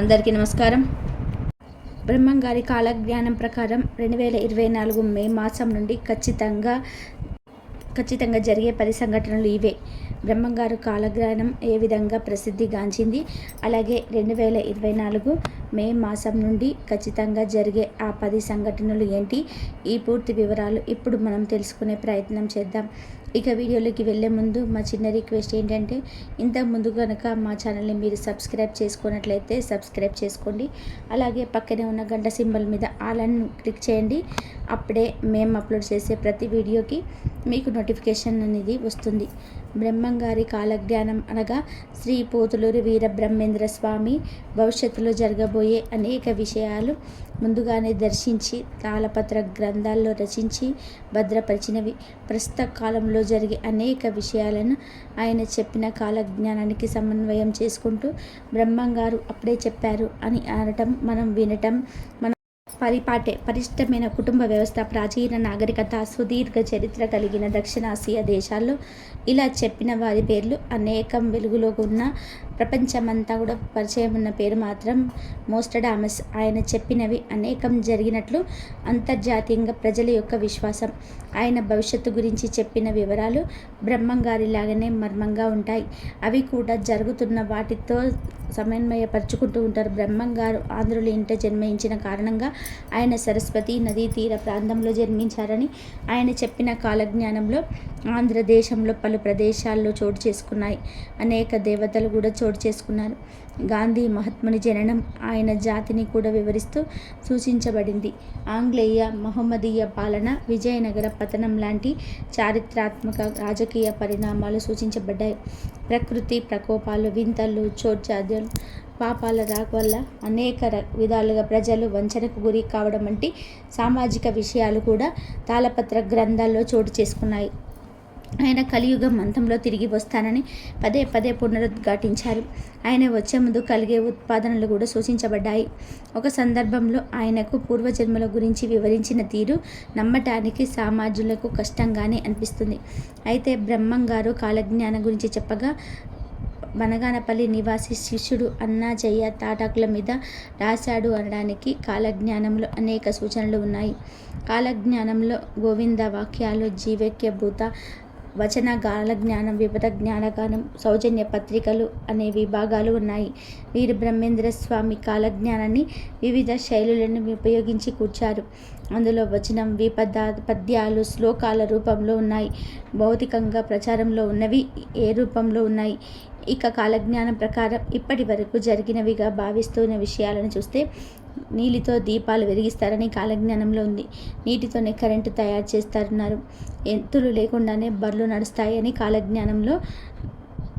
అందరికీ నమస్కారం. బ్రహ్మంగారి కాలజ్ఞానం ప్రకారం రెండు వేల ఇరవై నాలుగు మే మాసం నుండి ఖచ్చితంగా ఖచ్చితంగా జరిగే పది సంఘటనలు ఇవే. బ్రహ్మంగారు కాలజ్ఞానం ఏ విధంగా ప్రసిద్ధిగాంచింది అలాగే రెండు వేల ఇరవై నాలుగు మే మాసం నుండి ఖచ్చితంగా జరిగే ఆ పది సంఘటనలు ఏంటి? ఈ పూర్తి వివరాలు ఇప్పుడు మనం తెలుసుకునే ప్రయత్నం చేద్దాం. ఇక వీడియోలోకి వెళ్ళే ముందు మా చిన్న రిక్వెస్ట్ ఏంటంటే ఇంత ముందు కనుక మా ఛానల్ని మీరు సబ్స్క్రైబ్ చేసుకున్నట్లయితే సబ్స్క్రైబ్ చేసుకోండి. అలాగే పక్కనే ఉన్న గంట సింబల్ మీద ఆలన్ క్లిక్ చేయండి. అప్పుడే మేము అప్లోడ్ చేసే ప్రతి వీడియోకి మీకు నోటిఫికేషన్ అనేది వస్తుంది. బ్రహ్మంగారి కాలజ్ఞానం అనగా శ్రీ పోతులూరు వీర బ్రహ్మేంద్ర స్వామి భవిష్యత్తులో జరగబోయే అనేక విషయాలు ముందుగానే దర్శించి తాళపత్ర గ్రంథాల్లో రచించి భద్రపరిచినవి. ప్రస్తుత కాలంలో జరిగే అనేక విషయాలను ఆయన చెప్పిన కాలజ్ఞానానికి సమన్వయం చేసుకుంటూ బ్రహ్మంగారు అప్పుడే చెప్పారు అని అనటం మనం వినటం మనం పరిపాటే పరిష్టమైన కుటుంబ వ్యవస్థ ప్రాచీన నాగరికత సుదీర్ఘ చరిత్ర కలిగిన దక్షిణాసియా దేశాల్లో ఇలా చెప్పిన వారి పేర్లు అనేకం వెలుగులో ఉన్న ప్రపంచమంతా కూడా పరిచయం ఉన్న పేరు మాత్రం మోస్టడామస్. ఆయన చెప్పినవి అనేకం జరిగినట్లు అంతర్జాతీయంగా ప్రజల యొక్క విశ్వాసం ఆయన భవిష్యత్తు గురించి చెప్పిన వివరాలు బ్రహ్మంగారిలాగానే మర్మంగా ఉంటాయి. అవి కూడా జరుగుతున్న వాటితో సమన్వయపరుచుకుంటూ ఉంటారు. బ్రహ్మంగారు ఆంధ్రుల ఇంట జన్మించిన కారణంగా ఆయన సరస్వతి నదీ తీర ప్రాంతంలో జన్మించారని ఆయన చెప్పిన కాలజ్ఞానంలో ఆంధ్రదేశంలో పలు ప్రదేశాల్లో చోటు చేసుకున్నాయి. అనేక దేవతలు కూడా చోటు చోటు చేసుకున్నారు. గాంధీ మహాత్ముని జననం ఆయన జాతిని కూడా వివరిస్తూ సూచించబడింది. ఆంగ్లేయ మహమ్మదీయ పాలన విజయనగర పతనం లాంటి చారిత్రాత్మక రాజకీయ పరిణామాలు సూచించబడ్డాయి. ప్రకృతి ప్రకోపాలు వింతలు చోర్చాద్యాలు పాపాల రాక వల్ల అనేక విధాలుగా ప్రజలు వంచనకు గురి కావడం వంటి సామాజిక విషయాలు కూడా తాళపత్ర గ్రంథాల్లో చోటు చేసుకున్నాయి. ఆయన కలియుగం అంతంలో తిరిగి వస్తానని పదే పదే పునరుద్ఘాటించారు. ఆయన వచ్చే ముందు కలిగే ఉత్పాదనలు కూడా సూచించబడ్డాయి. ఒక సందర్భంలో ఆయనకు పూర్వజన్మల గురించి వివరించిన తీరు నమ్మటానికి సామాజులకు కష్టంగానే అనిపిస్తుంది. అయితే బ్రహ్మం గారు కాలజ్ఞానం గురించి చెప్పగా బనగానపల్లి నివాసి శిష్యుడు అన్నాజయ్య తాటాకుల మీద రాశాడు అనడానికి కాలజ్ఞానంలో అనేక సూచనలు ఉన్నాయి. కాలజ్ఞానంలో గోవింద వాక్యాలు జీవక్య భూత వచన గాన జ్ఞానం విపద జ్ఞానగానం సౌజన్య పత్రికలు అనే విభాగాలు ఉన్నాయి. వీరు బ్రహ్మేంద్ర స్వామి కాలజ్ఞానాన్ని వివిధ శైలులను ఉపయోగించి కూర్చారు. అందులో వచనం విపద పద్యాలు శ్లోకాల రూపంలో ఉన్నాయి. భౌతికంగా ప్రచారంలో ఉన్నవి ఏ రూపంలో ఉన్నాయి? ఇక కాలజ్ఞానం ప్రకారం ఇప్పటి వరకు జరిగినవిగా భావిస్తున్న విషయాలను చూస్తే నీళ్ళతో దీపాలు వెలిగిస్తారని కాలజ్ఞానంలో ఉంది. నీటితోనే కరెంటు తయారు చేస్తారన్నారు. ఎత్తులు లేకుండానే బర్లు నడుస్తాయని కాలజ్ఞానంలో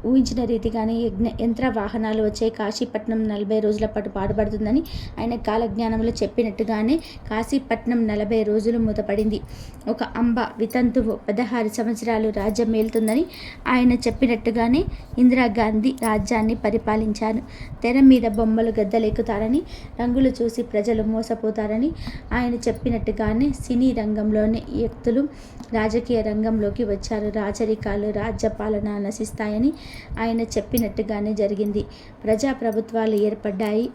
ఊహించిన రీతిగానే యజ్ఞ యంత్ర వాహనాలు వచ్చే కాశీపట్నం నలభై రోజుల పాటు పాడుపడుతుందని ఆయన కాలజ్ఞానంలో చెప్పినట్టుగానే కాశీపట్నం నలభై రోజులు మూతపడింది. ఒక అంబ వితంతువు పదహారు సంవత్సరాలు రాజ్యం మేలుతుందని ఆయన చెప్పినట్టుగానే ఇందిరాగాంధీ రాజ్యాన్ని పరిపాలించారు. తెర మీద బొమ్మలు గద్దలెక్కుతారని రంగులు చూసి ప్రజలు మోసపోతారని ఆయన చెప్పినట్టుగానే సినీ రంగంలోని వ్యక్తులు రాజకీయ రంగంలోకి వచ్చారు. రాజరికాలు రాజ్యపాలన నశిస్తాయని ఆయన చెప్పినట్టుగానే జరిగింది. ప్రజాప్రభుత్వాలు ఏర్పడ్డాయి.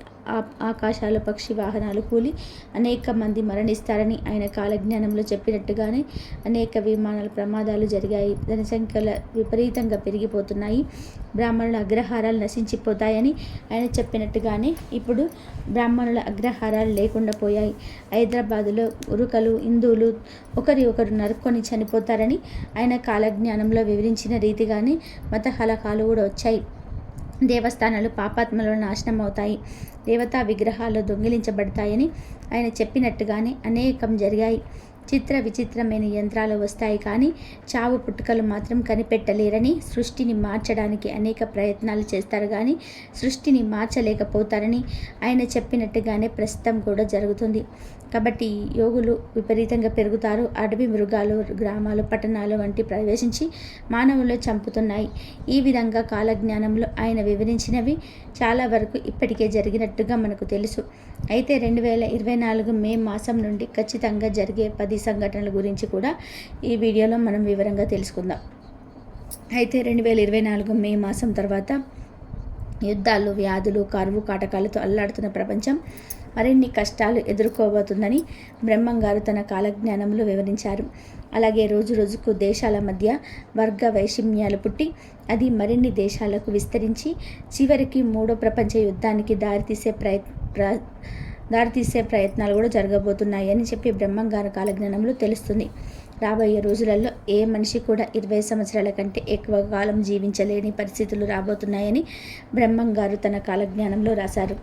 ఆకాశాలు పక్షి వాహనాలు కూలి అనేక మంది మరణిస్తారని ఆయన కాలజ్ఞానంలో చెప్పినట్టుగానే అనేక విమానాల ప్రమాదాలు జరిగాయి. జనసంఖ్యల విపరీతంగా పెరిగిపోతున్నాయి. బ్రాహ్మణుల అగ్రహారాలు నశించిపోతాయని ఆయన చెప్పినట్టుగానే ఇప్పుడు బ్రాహ్మణుల అగ్రహారాలు లేకుండా పోయాయి. హైదరాబాదులో ఉరుకలు హిందువులు ఒకరి ఒకరు నరుక్కొని చనిపోతారని ఆయన కాలజ్ఞానంలో వివరించిన రీతిగానే మత హలకాలు కూడా వచ్చాయి. దేవస్థానాలు పాపాత్మలో నాశనం అవుతాయి దేవతా విగ్రహాలు దొంగిలించబడతాయని ఆయన చెప్పినట్టుగానే అనేకం జరిగాయి. చిత్ర విచిత్రమైన యంత్రాలు వస్తాయి కానీ చావు పుట్టుకలు మాత్రం కనిపెట్టలేరని సృష్టిని మార్చడానికి అనేక ప్రయత్నాలు చేస్తారు కానీ సృష్టిని మార్చలేకపోతారని ఆయన చెప్పినట్టుగానే ప్రస్తుతం కూడా జరుగుతుంది. కాబట్టి యోగులు విపరీతంగా పెరుగుతారు. అడవి మృగాలు గ్రామాలు పట్టణాలు వంటి ప్రవేశించి మానవులు చంపుతున్నాయి. ఈ విధంగా కాలజ్ఞానంలో ఆయన వివరించినవి చాలా వరకు ఇప్పటికే జరిగినట్టుగా మనకు తెలుసు. అయితే రెండు వేల ఇరవై నాలుగు మే మాసం నుండి ఖచ్చితంగా జరిగే పది సంఘటనల గురించి కూడా ఈ వీడియోలో మనం వివరంగా తెలుసుకుందాం. అయితే రెండు వేల ఇరవై నాలుగు మే మాసం తర్వాత యుద్ధాలు వ్యాధులు కరువు కాటకాలతో అల్లాడుతున్న ప్రపంచం మరిన్ని కష్టాలు ఎదుర్కోబోతుందని బ్రహ్మంగారు తన కాలజ్ఞానంలో వివరించారు. అలాగే రోజు రోజుకు దేశాల మధ్య వర్గ వైషమ్యాలు పుట్టి అది మరిన్ని దేశాలకు విస్తరించి చివరికి మూడో ప్రపంచ యుద్ధానికి దారితీసే ప్రయత్ ప్ర దారితీసే ప్రయత్నాలు కూడా జరగబోతున్నాయి అని చెప్పి బ్రహ్మంగారు కాలజ్ఞానంలో తెలుస్తుంది. రాబోయే రోజులలో ఏ మనిషి కూడా ఇరవై సంవత్సరాల కంటే ఎక్కువ కాలం జీవించలేని పరిస్థితులు రాబోతున్నాయని బ్రహ్మంగారు తన కాలజ్ఞానంలో రాశారు.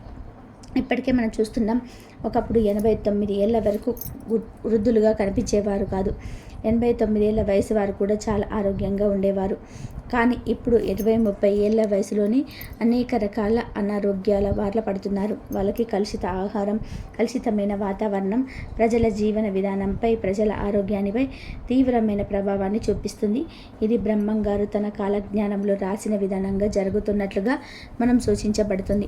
ఇప్పటికే మనం చూస్తున్నాం ఒకప్పుడు ఎనభై తొమ్మిది ఏళ్ళ వరకు వృద్ధులుగా కనిపించేవారు కాదు. ఎనభై తొమ్మిది ఏళ్ళ వయసు వారు కూడా చాలా ఆరోగ్యంగా ఉండేవారు. కానీ ఇప్పుడు ఇరవై ముప్పై ఏళ్ళ వయసులోనే అనేక రకాల అనారోగ్యాల వార్ల పడుతున్నారు. వాళ్ళకి కలుషిత ఆహారం కలుషితమైన వాతావరణం ప్రజల జీవన విధానంపై ప్రజల ఆరోగ్యానిపై తీవ్రమైన ప్రభావాన్ని చూపిస్తుంది. ఇది బ్రహ్మం గారు తన కాలజ్ఞానంలో రాసిన విధానంగా జరుగుతున్నట్లుగా మనం సూచించబడుతుంది.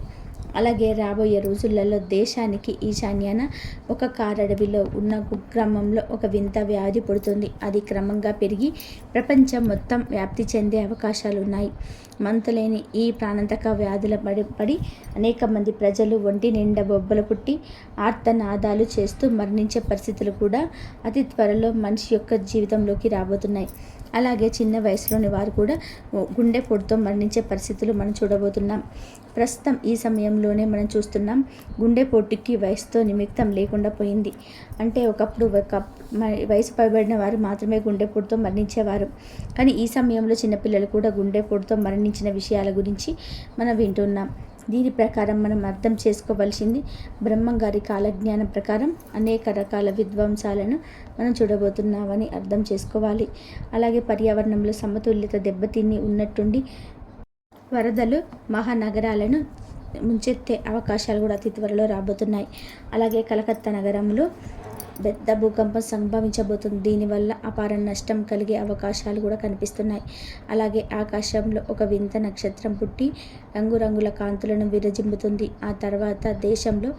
అలాగే రాబోయే రోజులలో దేశానికి ఈశాన్యాన ఒక కారడవిలో ఉన్న కుగ్రామంలో ఒక వింత వ్యాధి పుడుతుంది. అది క్రమంగా పెరిగి ప్రపంచం మొత్తం వ్యాప్తి చెందే అవకాశాలు ఉన్నాయి మంతులేని ఈ ప్రాణాంతక వ్యాధుల పడి పడి అనేక మంది ప్రజలు ఒంటి నిండా బొబ్బలు పుట్టి ఆర్తనాదాలు చేస్తూ మరణించే పరిస్థితులు కూడా అతి త్వరలో మనిషి యొక్క జీవితంలోకి రాబోతున్నాయి. అలాగే చిన్న వయసులోని వారు కూడా గుండె పొడితో మరణించే పరిస్థితులు మనం చూడబోతున్నాం. ప్రస్తుతం ఈ సమయంలోనే మనం చూస్తున్నాం గుండె పొట్టుకి వయసుతో నిమిత్తం లేకుండా పోయింది. అంటే ఒకప్పుడు ఒక వయసు పైబడిన వారు మాత్రమే గుండె పొడితో మరణించేవారు. కానీ ఈ సమయంలో చిన్నపిల్లలు కూడా గుండె పొడితో సంబంధించిన విషయాల గురించి మనం వింటున్నాం. దీని ప్రకారం మనం అర్థం చేసుకోవలసింది బ్రహ్మంగారి కాలజ్ఞానం ప్రకారం అనేక రకాల విధ్వంసాలను మనం చూడబోతున్నామని అర్థం చేసుకోవాలి. అలాగే పర్యావరణంలో సమతుల్యత దెబ్బతిని ఉన్నట్టుండి వరదలు మహానగరాలను ముంచెత్తే అవకాశాలు కూడా అతి త్వరలో రాబోతున్నాయి. అలాగే కలకత్తా నగరంలో పెద్ద భూకంపం సంభవించబోతుంది. దీనివల్ల అపార నష్టం కలిగే అవకాశాలు కూడా కనిపిస్తున్నాయి. అలాగే ఆకాశంలో ఒక వింత నక్షత్రం పుట్టి రంగురంగుల కాంతులను విరజిమ్ముతుంది. ఆ తర్వాత దేశంలో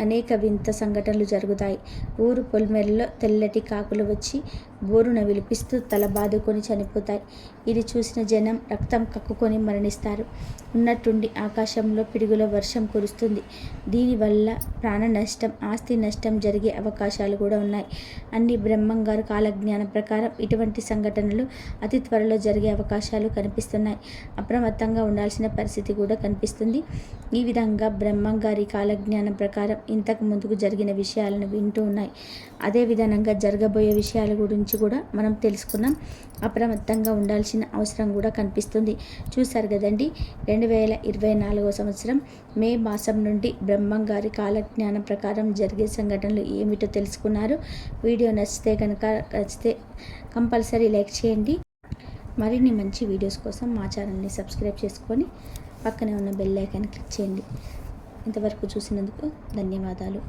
అనేక వింత సంఘటనలు జరుగుతాయి. ఊరు పొలిమేరలో తెల్లటి కాకులు వచ్చి బోరున విలిపిస్తూ తల బాదుకొని చనిపోతాయి. ఇది చూసిన జనం రక్తం కక్కుకొని మరణిస్తారు. ఉన్నట్టుండి ఆకాశంలో పిడుగుల వర్షం కురుస్తుంది. దీనివల్ల ప్రాణ నష్టం ఆస్తి నష్టం జరిగే అవకాశాలు కూడా ఉన్నాయి. అన్ని బ్రహ్మంగారు కాలజ్ఞానం ప్రకారం ఇటువంటి సంఘటనలు అతి త్వరలో జరిగే అవకాశాలు కనిపిస్తున్నాయి. అప్రమత్తంగా ఉండాల్సిన పరిస్థితి కూడా కనిపిస్తుంది. ఈ విధంగా బ్రహ్మంగారి కాలజ్ఞానం ప్రకారం ఇంతకు ముందుకు జరిగిన విషయాలను వింటూ ఉన్నాయి. అదే విధానంగా జరగబోయే విషయాల గురించి కూడా మనం తెలుసుకున్నాం. అప్రమత్తంగా ఉండాల్సిన అవసరం కూడా కనిపిస్తుంది. చూశారు కదండి రెండు వేల ఇరవై నాలుగో సంవత్సరం మే మాసం నుండి బ్రహ్మం గారి కాలజ్ఞానం ప్రకారం జరిగే సంఘటనలు ఏమిటో తెలుసుకున్నారు. వీడియో నచ్చితే కనుక నచ్చితే కంపల్సరీ లైక్ చేయండి. మరిన్ని మంచి వీడియోస్ కోసం మా ఛానల్ని సబ్స్క్రైబ్ చేసుకొని పక్కనే ఉన్న బెల్ ఐకాన్ క్లిక్ చేయండి. ఇంతవరకు చూసినందుకు ధన్యవాదాలు.